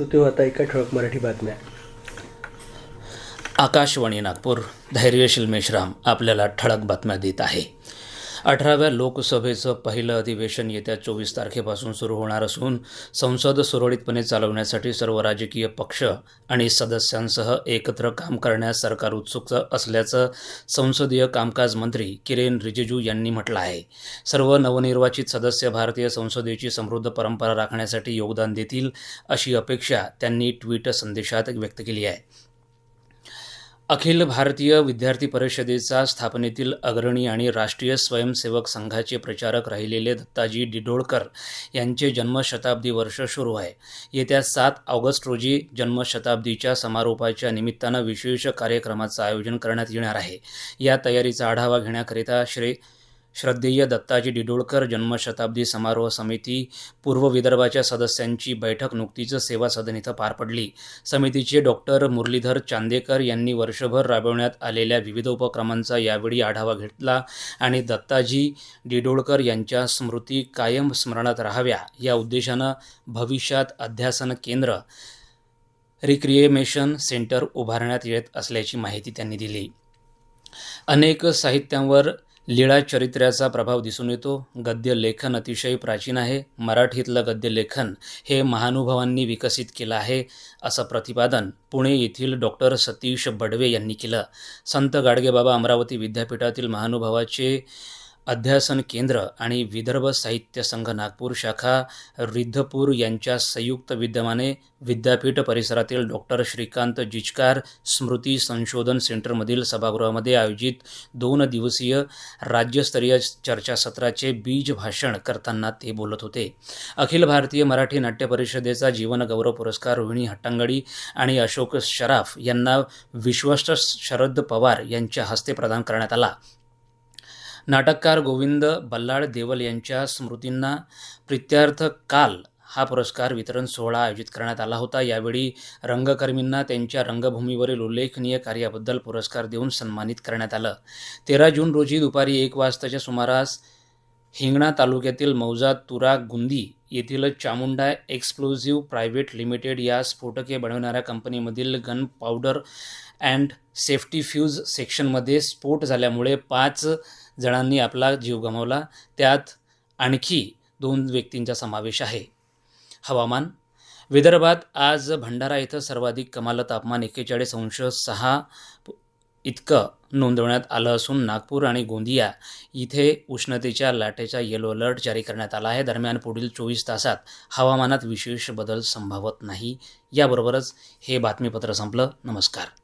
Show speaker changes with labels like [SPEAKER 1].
[SPEAKER 1] श्रोते आता एका ठळक मराठी बातम्या.
[SPEAKER 2] आकाशवाणी नागपूर धैर्यशील मेश्राम आपल्याला ठळक बातम्या देत आहे. अठराव्या लोकसभेचं पहिलं अधिवेशन येत्या चोवीस तारखेपासून सुरू होणार असून संसद सुरळीतपणे चालवण्यासाठी सर्व राजकीय पक्ष आणि सदस्यांसह एकत्र काम करण्यास सरकार उत्सुक असल्याचं संसदीय कामकाज मंत्री किरेन रिजिजू यांनी म्हटलं आहे. सर्व नवनिर्वाचित सदस्य भारतीय संसदेची समृद्ध परंपरा राखण्यासाठी योगदान देतील अशी अपेक्षा त्यांनी ट्विट संदेशात व्यक्त केली आहे. अखिल भारतीय विद्यार्थी परिषदेचा स्थापनेतील अग्रणी आणि राष्ट्रीय स्वयंसेवक संघाचे प्रचारक राहिलेले दत्ताजी डिडोळकर यांचे जन्मशताब्दी वर्ष सुरू आहे. येत्या सात ऑगस्ट रोजी जन्मशताब्दीच्या समारोपाच्या निमित्तानं विशेष कार्यक्रमाचं आयोजन करण्यात येणार आहे. या तयारीचा आढावा घेण्याकरिता श्री श्रद्धेय दत्ताजी डिडोळकर जन्मशताब्दी समारोह समिती पूर्व विदर्भाच्या सदस्यांची बैठक नुकतीच सेवा सदन इथं पार पडली. समितीचे डॉक्टर मुरलीधर चांदेकर यांनी वर्षभर राबवण्यात आलेल्या विविध उपक्रमांचा यावेळी आढावा घेतला आणि दत्ताजी डिडोळकर यांच्या स्मृती कायम स्मरणात राहाव्या या उद्देशानं भविष्यात अध्यासन केंद्र रिक्रिएमेशन सेंटर उभारण्यात येत असल्याची माहिती त्यांनी दिली. अनेक साहित्यांवर लीळा चरित्र्याचा प्रभाव दिसून येतो. गद्य लेखन अतिशय प्राचीन आहे. मराठीतलं गद्य लेखन हे महानुभावांनी विकसित केलं आहे असं प्रतिपादन पुणे येथील डॉक्टर सतीश बडवे यांनी केलं. संत गाडगेबाबा अमरावती विद्यापीठातील महानुभावाचे अध्यासन केंद्र आणि विदर्भ साहित्य संघ नागपूर शाखा रिद्धपूर यांच्या संयुक्त विद्यमाने विद्यापीठ परिसरातील डॉक्टर श्रीकांत जिचकार स्मृती संशोधन सेंटरमधील सभागृहामध्ये आयोजित दोन दिवसीय राज्यस्तरीय चर्चासत्राचे बीज भाषण करताना ते बोलत होते. अखिल भारतीय मराठी नाट्य परिषदेचा जीवनगौरव पुरस्कार रोहिणी हट्टांगडी आणि अशोक शराफ यांना विश्वस्त शरद पवार यांच्या हस्ते प्रदान करण्यात आला. नाटककार गोविंद बल्लाळ देवल यांच्या स्मृतींना प्रित्यार्थ काल हा पुरस्कार वितरण सोहळा आयोजित करण्यात आला होता. यावेळी रंगकर्मींना त्यांच्या रंगभूमीवरील उल्लेखनीय कार्याबद्दल पुरस्कार देऊन सन्मानित करण्यात आलं. तेरा जून रोजी दुपारी एक वाजताच्या सुमारास हिंगणा तालुक्यातील मौजा तुरा गुंदी येथील चामुंडा एक्सप्लोझिव्ह प्रायव्हेट लिमिटेड या स्फोटके बनवणाऱ्या कंपनीमधील gun powder and safety fuse सेक्शनमध्ये स्फोट झाल्यामुळे पाच जणांनी आपला जीव गमावला. त्यात आणखी दोन व्यक्तींचा समावेश आहे. हवामान. विदर्भात आज भंडारा इथं सर्वाधिक कमाल तापमान एक्केचाळीस अंश सहा इतकं नोंदवण्यात आलं असून नागपूर आणि गोंदिया इथे उष्णतेच्या लाटेचा येलो अलर्ट जारी करण्यात आला आहे. दरम्यान पुढील चोवीस तासात हवामानात विशेष बदल संभावत नाही. याबरोबरच हे बातमीपत्र संपलं. नमस्कार.